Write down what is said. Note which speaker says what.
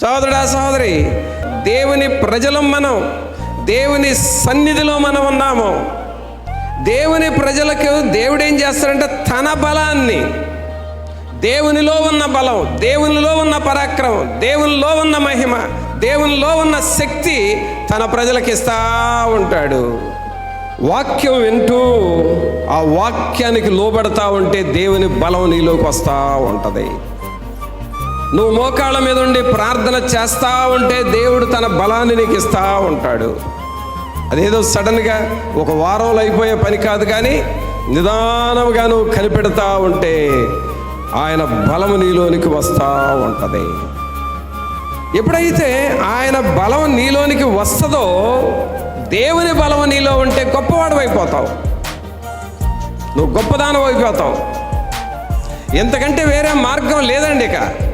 Speaker 1: సోదరుడా సోదరి దేవుని ప్రజలం మనం దేవుని సన్నిధిలో మనం ఉన్నాము. దేవుని ప్రజలకు దేవుడు ఏం చేస్తాడంటే తన బలాన్ని దేవునిలో ఉన్న బలం దేవునిలో ఉన్న పరాక్రమం దేవునిలో ఉన్న మహిమ దేవునిలో ఉన్న శక్తి తన ప్రజలకు ఇస్తా ఉంటాడు. వాక్యం వింటూ ఆ వాక్యానికి లోబడతా ఉంటే దేవుని బలం నీలోకి వస్తూ ఉంటుంది. నువ్వు మోకాళ్ళ మీద ఉండి ప్రార్థన చేస్తూ ఉంటే దేవుడు తన బలాన్ని నీకు ఇస్తూ ఉంటాడు. అదేదో సడన్గా ఒక వారంలో అయిపోయే పని కాదు కానీ నిదానంగా నువ్వు కనిపెడతా ఉంటే ఆయన బలము నీలోనికి వస్తూ ఉంటుంది. ఎప్పుడైతే ఆయన బలం నీలోనికి వస్తుందో దేవుని బలం నీలో ఉంటే గొప్పవాడు అయిపోతావు. నువ్వు గొప్పదానం అయిపోతావు. ఎంతకంటే వేరే మార్గం లేదండి ఇక.